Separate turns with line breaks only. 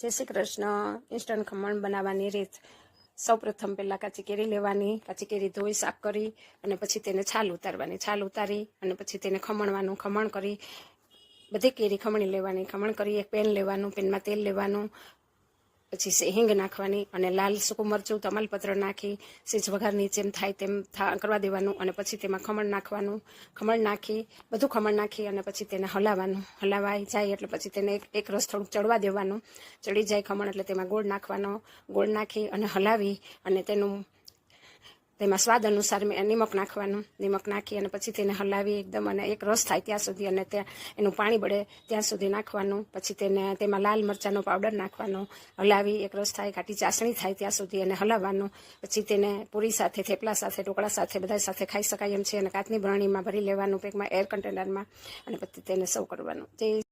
જય શ્રી કૃષ્ણ. ઇન્સ્ટન્ટ ખમણ બનાવવાની રીત. સૌપ્રથમ પહેલાં કાચી કેરી લેવાની. કાચી કેરી ધોઈ, સાફ કરી અને પછી તેને છાલ ઉતારવાની. છાલ ઉતારી અને પછી તેને ખમણવાનું. ખમણ કરી બધી કેરી ખમણી લેવાની. ખમણ કરી એક પેન લેવાનું. પેનમાં તેલ લેવાનું. પછી હિંગ નાખવાની અને લાલ સૂકું મરચું, તમાલપત્ર નાખી સેજ વઘારની જેમ થાય તેમ કરવા દેવાનું અને પછી તેમાં ખમણ નાખવાનું. ખમણ નાખી, બધું ખમણ નાખી અને પછી તેને હલાવવાનું. હલાવાઈ જાય એટલે પછી તેને એક રસ થોડુંક ચડવા દેવાનું. ચડી જાય ખમણ એટલે તેમાં ગોળ નાખવાનો. ગોળ નાખી અને હલાવી અને તેનું તેમાં સ્વાદ અનુસાર નિમક નાખવાનું. નિમક નાખી અને પછી તેને હલાવી એકદમ અને એક રસ થાય ત્યાં સુધી અને ત્યાં એનું પાણી બળે ત્યાં સુધી નાખવાનું. પછી તેને તેમાં લાલ મરચાંનો પાવડર નાખવાનો. હલાવી એક રસ થાય ઘાટી ચાસણી થાય ત્યાં સુધી એને હલાવવાનું. પછી તેને પૂરી સાથે, થેપલા સાથે, ઢોકળા સાથે બધા સાથે ખાઈ શકાય એમ છે અને કાચની બરણીમાં ભરી લેવાનું પેકમાં એર કન્ટેનરમાં અને પછી તેને સર્વ કરવાનું. જય